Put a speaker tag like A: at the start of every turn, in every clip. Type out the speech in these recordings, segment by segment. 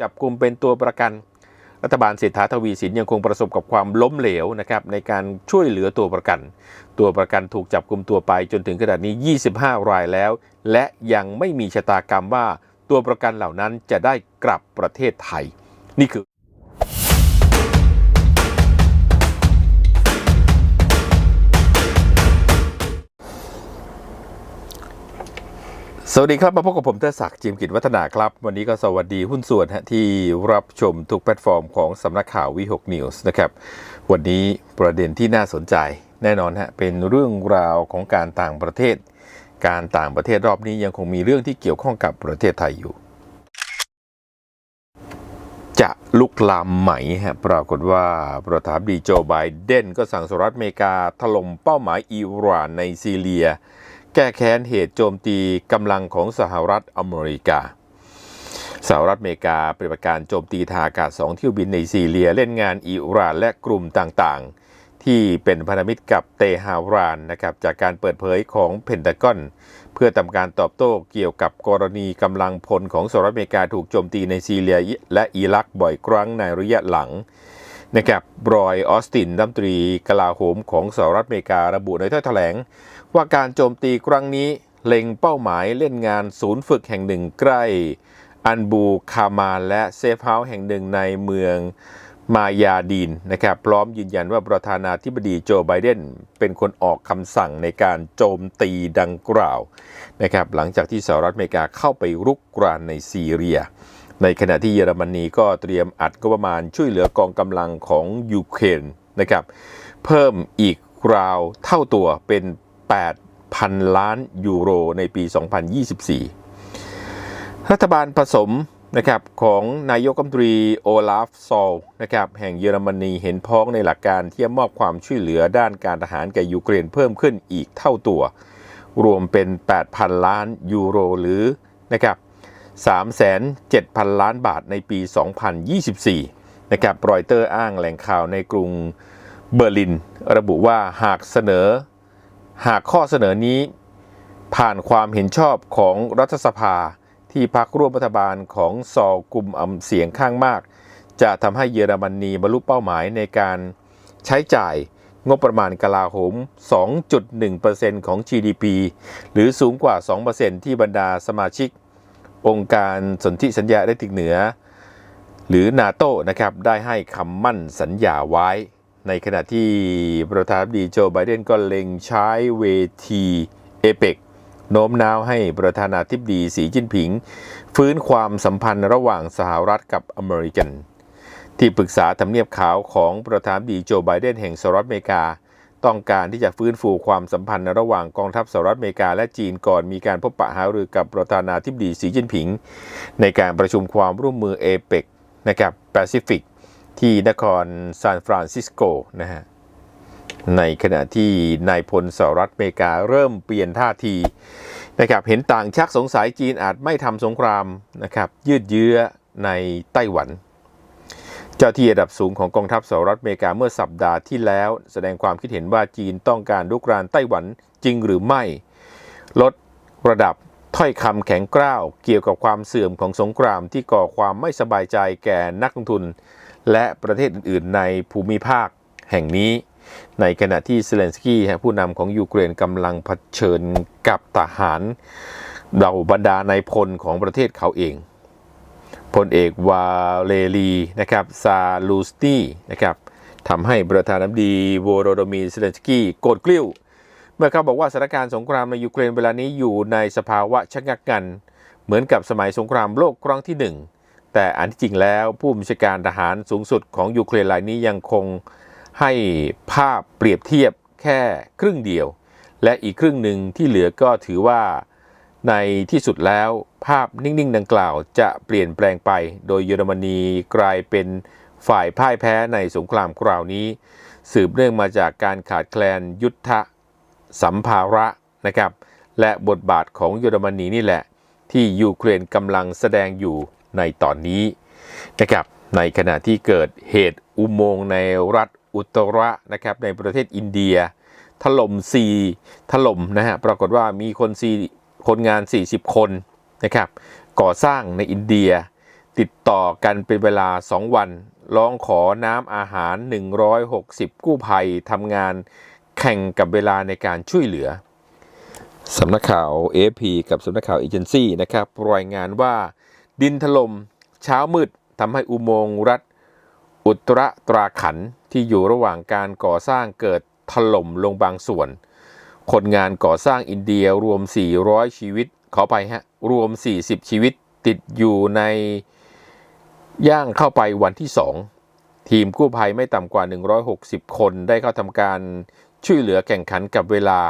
A: จับกลุ่มเป็นตัวประกัน รัฐบาลเศรษฐาทวีสินยังคงประสบกับความล้มเหลวนะครับในการช่วยเหลือตัวประกัน ตัวประกันถูกจับกลุ่มตัวไปจนถึงขนาดนี้ 25 รายแล้ว และยังไม่มีชะตากรรมว่าตัวประกันเหล่านั้นจะได้กลับประเทศไทย นี่คือ สวัสดีครับ มาพบกับผมเทศักดิ์จิมกิจวัฒนาครับ วันนี้ก็สวัสดีหุ้นส่วนที่รับชมทุกแพลตฟอร์มของสำนักข่าววิหกนิวส์นะครับ วันนี้ประเด็นที่น่าสนใจแน่นอนฮะเป็นเรื่องราวของการต่างประเทศ การต่างประเทศรอบนี้ยังคงมีเรื่องที่เกี่ยวข้องกับประเทศไทยอยู่ จะลุกลามไหมฮะปรากฏว่าประธานดีโจไบเดนก็สั่งสหรัฐอเมริกาถล่มเป้าหมายอิหร่านในซีเรีย แก้แค้นเหตุโจมตีกำลังของสหรัฐอเมริกา สหรัฐอเมริกาปฏิบัติการโจมตีทางอากาศสองเที่ยวบินในซีเรียเล่นงานอิหร่านและกลุ่มต่างๆ ที่เป็นพันธมิตรกับเตหารานนะครับจากการเปิดเผยของเพนทากอน เพื่อทำการตอบโต้เกี่ยวกับกรณีกำลังพลของสหรัฐอเมริกาถูกโจมตีในซีเรียและอิรักบ่อยครั้งในระยะหลังนะครับบรอยออสตินรัฐมนตรีกลาโหมของสหรัฐอเมริการะบุในถ้อยแถลง ว่าการโจมตีครั้งนี้เล็งเป้าหมายเล่นงานศูนย์ฝึกแห่งหนึ่งใกล้ อันบูคามาและเซฟเฮาส์แห่งหนึ่งในเมืองมายาดีนนะครับพร้อมยืนยันว่าประธานาธิบดีโจไบเดนเป็นคนออกคำสั่งในการโจมตีดังกล่าวนะครับหลังจากที่สหรัฐอเมริกาเข้าไปรุกรานในซีเรีย ในขณะที่เยอรมนีก็เตรียมอัดงบประมาณช่วยเหลือกองกำลังของยูเครนนะครับเพิ่มอีกราวเท่าตัวเป็น 8,000 ล้านยูโรในปี 2024 รัฐบาลผสมนะครับของนายกรัฐมนตรีโอลาฟซอลนะครับแห่งเยอรมนีเห็นพ้องในหลักการที่จะมอบความช่วยเหลือด้านการทหารแก่ยูเครนเพิ่มขึ้นอีกเท่าตัว รวมเป็น 8,000 ล้านยูโรหรือนะครับ3,700 ล้านบาทในปี 2024 นะครับรอยเตอร์อ้างแหล่งข่าวในกรุงเบอร์ลิน ระบุว่าหากเสนอ หากข้อเสนอนี้ ผ่านความเห็นชอบของรัฐสภาที่พักร่วมรัฐบาลของซอลกลุ่มอำเสียงข้างมาก จะทำให้เยอรมนีบรรลุเป้าหมายในการใช้จ่ายงบประมาณกลาโหม 2.1%ของ GDP หรือสูงกว่า 2%ที่บรรดาสมาชิก องค์การสนธิสัญญาได้ติกเหนือ หรือนาโตนะครับ ได้ให้คำมั่นสัญญาไว้ ในขณะที่ประธานาธิบดีโจไบเดนก็เล็งใช้เวทีเอเปกโน้มน้าวให้ประธานาธิบดีสีจิ้นผิง ฟื้นความสัมพันธ์ระหว่างสหรัฐกับอเมริกัน ที่ปรึกษาทำเนียบขาวของประธานาธิบดีโจไบเดนแห่งสหรัฐอเมริกา ต้องการที่จะฟื้นฟูความสัมพันธ์ระหว่างกองทัพสหรัฐอเมริกาและจีนก่อนมีการพบปะหารือกับประธานาธิบดีสีจิ้นผิง ในการประชุมความร่วมมือเอเปกนะครับแปซิฟิก ที่นครซานฟรานซิสโกนะฮะในขณะที่นายพลสหรัฐอเมริกาเริ่มเปลี่ยนท่าทีนะครับเห็นต่างชักสงสัยจีนอาจไม่ทำสงครามนะครับยืดเยื้อในไต้หวัน เจ้าที่ระดับสูงของกองทัพสหรัฐอเมริกาเมื่อสัปดาห์ที่แล้ว แสดงความคิดเห็นว่าจีนต้องการลุกรานไต้หวันจริงหรือไม่ ลดระดับถ้อยคำแข็งกร้าว เกี่ยวกับความเสื่อมของสงครามที่ก่อความไม่สบายใจแก่นักลงทุน และประเทศอื่น ๆ ในภูมิภาคแห่งนี้ ในขณะที่เซเลนสกี้ผู้นำของยูเครนกำลังเผชิญกับทหารเหล่าบรรดานายพลของประเทศเขาเองพลเอกวาเลรีนะครับซาลูสตี้นะครับทำให้ประธานาธิบดีโวโรโดมีเซเลนสกี้โกรธกลิ้ว เมื่อเขาบอกว่าสถานการณ์สงครามในยูเครนเวลานี้อยู่ในสภาวะชะงักงัน เหมือนกับสมัยสงครามโลกครั้งที่หนึ่ง แต่อันที่จริงแล้วผู้บัญชาการทหารสูงสุดของยูเครนรายนี้ยังคงให้ภาพเปรียบเทียบแค่ครึ่งเดียว และอีกครึ่งหนึ่งที่เหลือก็ถือว่าในที่สุดแล้วภาพนิ่งๆ ดังกล่าวจะเปลี่ยนแปลงไป โดยเยอรมนีกลายเป็นฝ่ายพ่ายแพ้ในสงครามคราวนี้ สืบเนื่องมาจากการขาดแคลนยุทธสัมภาระนะครับ และบทบาทของเยอรมนีนี่แหละ ที่ยูเครนกำลังแสดงอยู่ ในตอนนี้นะครับในขณะที่เกิดเหตุอุโมงค์ในรัฐอุตระนะครับในประเทศอินเดีย ถล่ม4ถล่มนะฮะปรากฏว่ามีคน4คนงาน 40 คนนะครับก่อสร้างในอินเดีย ติดต่อกันเป็นเวลา 2 วันร้องขอน้ำอาหาร 160 กู้ภัยทำงานแข่งกับเวลาในการช่วยเหลือสำนักข่าว AFP กับสำนักข่าวเอเจนซี่นะครับรายงานว่า ดินถล่มเช้ามืดทำให้อุโมงค์รัฐ อุตรตราขันที่อยู่ระหว่างการก่อสร้างเกิดถล่มลงบางส่วน คนงานก่อสร้างอินเดียรวม 400 ชีวิต ขอไปฮะ รวม 40 ชีวิตติดอยู่ในย่างเข้าไปวันที่ 2 ทีมกู้ภัยไม่ต่ำกว่า 160 คนได้เข้าทำการช่วยเหลือแข่งขันกับเวลา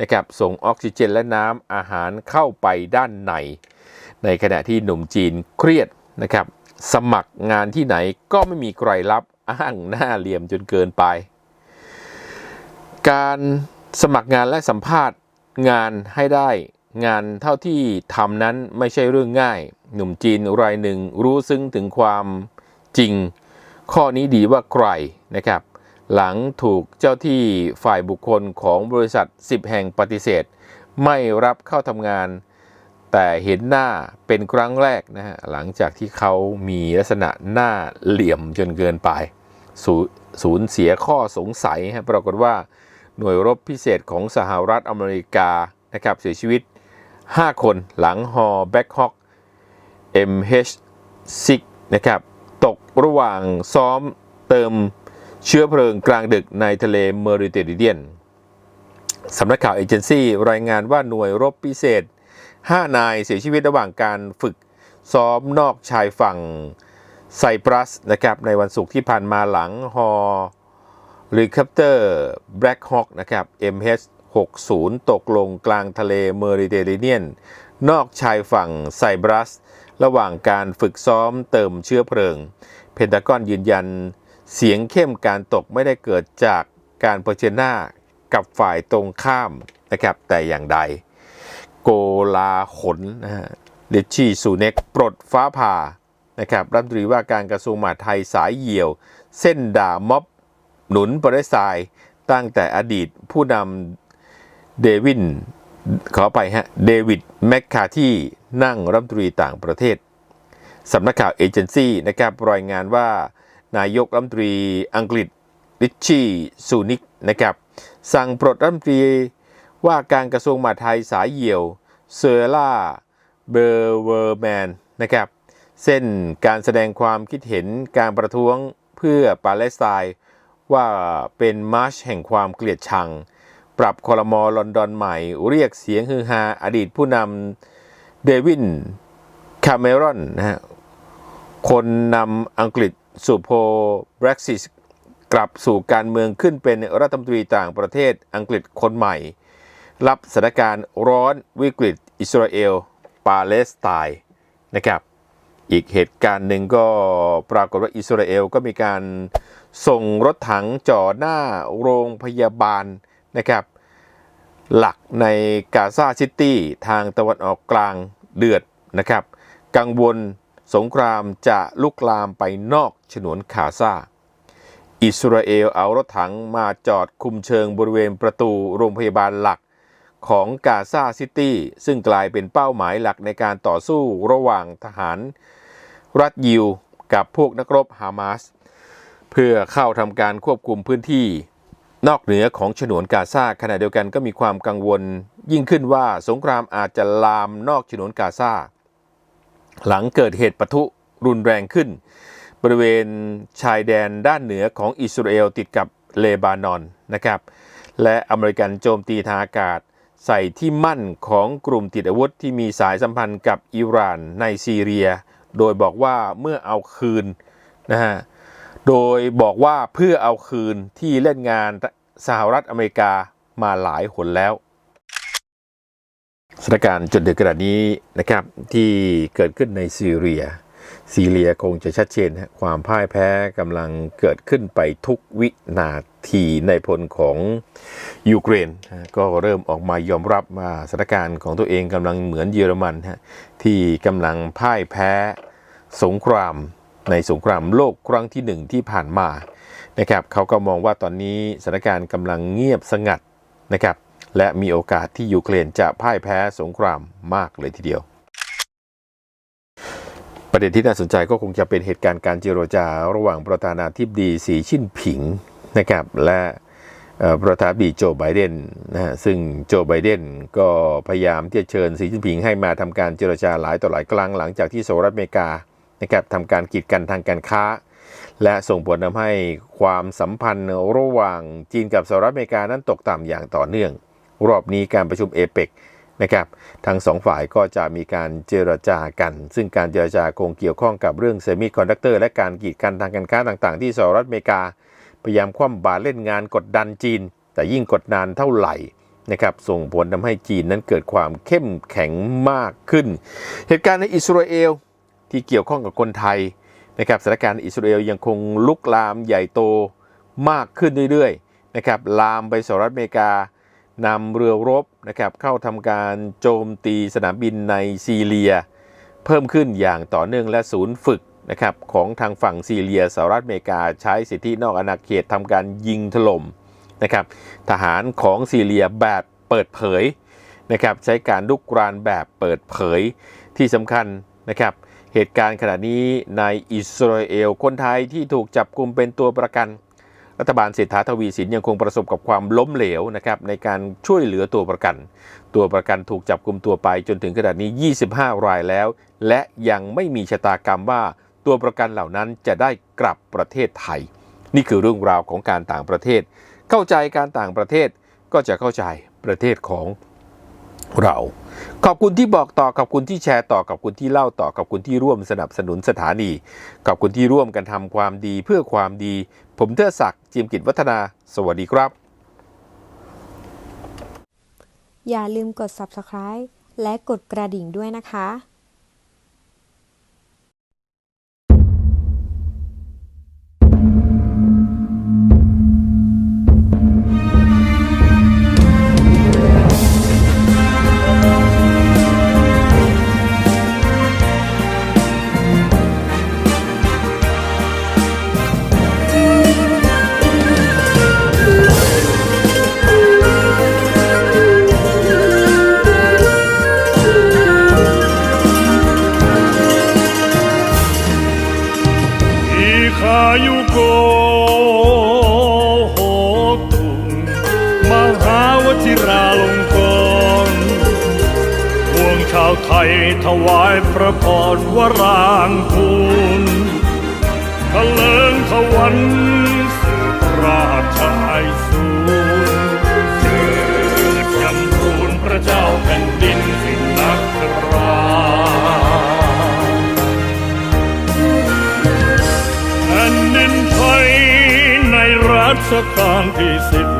A: นะครับส่งออกซิเจนและน้ำอาหารเข้าไปด้านใน ในขณะที่หนุ่มจีนเครียดนะครับ สมัครงานที่ไหนก็ไม่มีใครรับอ้างหน้าเหลี่ยมจนเกินไป การสมัครงานและสัมภาษณ์งานให้ได้งานเท่าที่ทำนั้นไม่ใช่เรื่องง่าย หนุ่มจีนรายหนึ่งรู้ซึ้งถึงความจริง ข้อนี้ดีว่าใครนะครับ หลังถูกเจ้าที่ฝ่ายบุคคลของบริษัท 10 แห่งปฏิเสธ ไม่รับเข้าทำงาน แต่เห็นหน้าเป็นครั้งแรกนะฮะหลังจากที่เขามีลักษณะหน้าเหลี่ยมจนเกินไปสูสูญเสียข้อสงสัยฮะปรากฏว่าหน่วยรบพิเศษของสหรัฐอเมริกานะครับเสียชีวิต 5 คนหลังฮอแบ็คฮอก MH6 นะครับตกระหว่างซ้อมเติมเชื้อเพลิงกลางดึกในทะเลเมดิเตอร์เรียนสำนักข่าวเอเจนซี่รายงานว่าหน่วยรบพิเศษ 5 นายเสียชีวิตระหว่างการฝึกซ้อมนอกชายฝั่งไซปรัสนะครับในวันศุกร์ที่ผ่านมาหลังฮอเฮลิคอปเตอร์แบล็คฮอ k นะครับ MH60 ตกลงกลางทะเลเมดิเตอร์เรเนียน นอกชายฝั่งไซปรัส ระหว่างการฝึกซ้อมเติมเชื้อเพลิง เพนทากอนยืนยัน เสียงเข้มการตกไม่ได้เกิดจากการเผชิญหน้ากับฝ่ายตรงข้ามนะครับแต่อย่างใด โกลาขนนะฮะลิชชี่ซูเน็กปลดฟ้าผ่านะครับรัฐมนตรีว่าการกระทรวงมหาดไทยสายเหี่ยว เส้นด่าม็อบหนุนปรสายตั้งแต่อดีตผู้นำเดวินขอไปฮะเดวิดแมคคาที่นั่งรัฐมนตรีต่างประเทศสำนักข่าวเอเจนซี่นะครับรายงานว่านายกรัฐมนตรีอังกฤษริชชี่ซูนิกนะครับสั่งปลดรัฐมนตรี ว่าการกระทรวงมหาดไทยสายเหี่ยวเซอร่าเบอร์เวอร์แมนนะครับ เส้นการแสดงความคิดเห็นการประท้วงเพื่อปาเลสไตน์ว่าเป็นมาร์ชแห่งความเกลียดชัง ปรับคอรมอลอนดอนใหม่ เรียกเสียงฮือฮาอดีตผู้นำเดวินคาเมรอนนะฮะคนนำอังกฤษสู่โพบรกซิสกลับสู่การเมืองขึ้นเป็นรัฐมนตรีต่างประเทศอังกฤษคนใหม่ รับสถานการณ์ร้อนวิกฤต อิสราเอล ปาเลสไตน์นะครับอีกเหตุการณ์หนึ่งก็ปรากฏว่าอิสราเอลก็มีการส่งรถถังจ่อหน้าโรงพยาบาลนะครับ หลักในกาซาซิตี้ทางตะวันออกกลางเดือดนะครับ กังวลสงครามจะลุกลามไปนอกฉนวนคาซาอิสราเอลเอารถถังมาจอดคุมเชิงบริเวณประตูโรงพยาบาลหลัก ของกาซาซิตี้ซึ่งกลายเป็นเป้าหมายหลักในการต่อสู้ระหว่างทหารรัฐยิวกับพวกนักรบฮามาสเพื่อเข้าทำการควบคุมพื้นที่ นอกเหนือของฉนวนกาซาขณะเดียวกันก็มีความกังวล ยิ่งขึ้นว่าสงครามอาจจะลามนอกฉนวนกาซาหลังเกิดเหตุปะทุรุนแรงขึ้น บริเวณชายแดนด้านเหนือของอิสราเอลติดกับเลบานอนนะครับและอเมริกันโจมตีทางอากาศ ใส่ที่มั่นของกลุ่มติดอาวุธที่มีสายสัมพันธ์กับอิหร่านในซีเรีย โดยบอกว่าเมื่อเอาคืนนะฮะ โดยบอกว่าเพื่อเอาคืนที่เล่นงานสหรัฐอเมริกามาหลายหนแล้วสถานการณ์จนถึงขณะนี้นะครับที่เกิดขึ้นในซีเรีย ซีเรียคงจะชัดเจนความพ่ายแพ้กำลังเกิดขึ้นไปทุกวินาทีในพลของยูเครน ก็เริ่มออกมายอมรับว่าสถานการณ์ของตัวเองกำลังเหมือนเยอรมันที่กำลังพ่ายแพ้สงครามในสงครามโลกครั้งที่หนึ่งที่ผ่านมานะครับเขาก็มองว่าตอนนี้สถานการณ์กำลังเงียบสงัดนะครับและมีโอกาสที่ยูเครนจะพ่ายแพ้สงครามมากเลยทีเดียว ประเด็นที่น่าสนใจก็คงจะเป็นเหตุการณ์การเจรจาระหว่างประธานาธิบดีสีชิ้นผิงนะครับและประธานาธิบดีโจไบเดนนะฮะซึ่งโจไบเดนก็พยายามที่จะเชิญสีชิ้นผิงให้มาทำการเจรจาหลายต่อหลายครั้งหลังจากที่สหรัฐอเมริกานะครับทำการกีดกันทางการค้า และส่งผลทำให้ความสัมพันธ์ระหว่างจีนกับสหรัฐอเมริกานั้นตกต่ำอย่างต่อเนื่อง รอบนี้การประชุมเอเปก นะครับทั้งสองฝ่ายก็จะมีการเจรจากัน ซึ่งการเจรจาคงเกี่ยวข้องกับเรื่องเซมิคอนดักเตอร์และการกีดกันทางการค้าต่างๆ ที่สหรัฐอเมริกา พยายามคว่ำบาตรเล่นงานกดดันจีน แต่ยิ่งกดนานเท่าไหร่นะครับส่งผลทำให้จีนนั้นเกิดความเข้มแข็งมากขึ้น เหตุการณ์ในอิสราเอลที่เกี่ยวข้องกับคนไทยนะครับสถานการณ์อิสราเอลยังคงลุกลามใหญ่โตมากขึ้นเรื่อยๆนะครับลามไปสหรัฐอเมริกา นำเรือรบนะครับเข้าทำการโจมตีสนามบินในซีเรีย เพิ่มขึ้นอย่างต่อเนื่องและศูนย์ฝึกนะครับของทางฝั่งซีเรียสหรัฐอเมริกาใช้สิทธินอกอาณาเขตทำการยิงถล่มนะครับทหารของซีเรียแบบเปิดเผยนะครับใช้การลุกรานแบบเปิดเผยที่สำคัญนะครับเหตุการณ์ขณะนี้ในอิสราเอลคนไทยที่ถูกจับกลุ่มเป็นตัวประกัน รัฐบาลเศรษฐาทวีสินยังคงประสบกับความล้มเหลวนะครับในการช่วยเหลือตัวประกัน ตัวประกันถูกจับกลุ่มตัวไปจนถึงขนาดนี้ 25 รายแล้ว และยังไม่มีชะตากรรมว่าตัวประกันเหล่านั้นจะได้กลับประเทศไทย นี่คือเรื่องราวของการต่างประเทศ เข้าใจการต่างประเทศก็จะเข้าใจประเทศของเรา ขอบคุณที่บอกต่อขอบคุณที่แชร์ต่อขอบคุณที่เล่าต่อขอบคุณที่ร่วมสนับสนุนสถานี ขอบคุณที่ร่วมกันทำความดีเพื่อความดี ผมเทอศักดิ จิมกิจวัฒนา สวัสดีครับ
B: อย่าลืมกด subscribe และกดกระดิ่งด้วยนะคะ
C: ถวายพระพรวรางคูณทะเลิงทวันสืบราชาไอสูรเจิดจำรูนพระเจ้าแผ่นดินสินักราแผ่นดินไทยในรัชกาลที่สิบ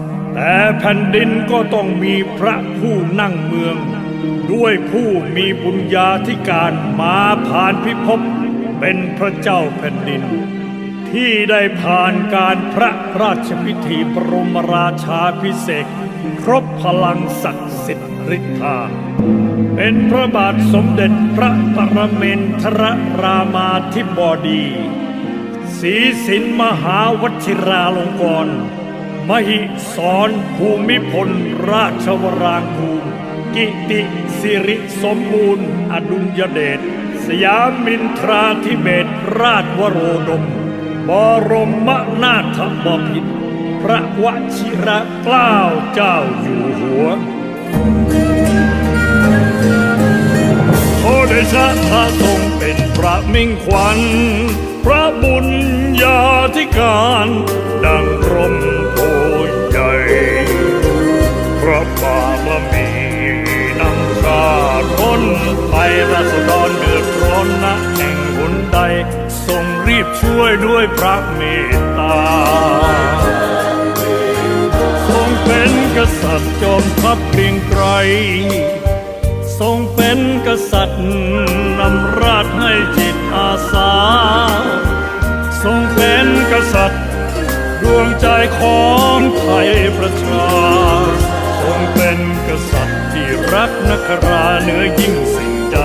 C: แต่แผ่นดินก็ต้องมีพระผู้นั่งเมือง ด้วยผู้มีบุญญาธิการมาผ่านพิภพเป็นพระเจ้าแผ่นดิน ที่ได้ผ่านการพระราชพิธีบรมราชาพิเศษครบพลังศักดิ์สิทธิ์ฤทธาเป็นพระบาทสมเด็จพระปรเมนทรรามาธิบดีศรีสินมหาวชิราลงกรณ์ มหิสรภูมิพล ราชวรางคูลกิติสิริสมบูรณ์ อดุลยเดชสยามินทราธิเบศราชวโรดม บรมนาถบพิตรพระวชิระเกล้าเจ้าอยู่หัวโอเดชะพระทรงเป็นพระมิ่งขวัญ พระบุญญาธิการ ดังกรม บารมีนำชาร้นไปราษฎรเดือดร้อนนะแห่งหนใดทรงรีบช่วยด้วยพระเมตตาเป็นกษัตริย์จอมทัพเกรียงไกรทรงเป็นกษัตริย์นำราชให้จิตอาสา ทรงเป็นกษัตริย์ดวงใจของไทยประชาทรงเป็น รักนักราเหนือยิ่งสิ่งใด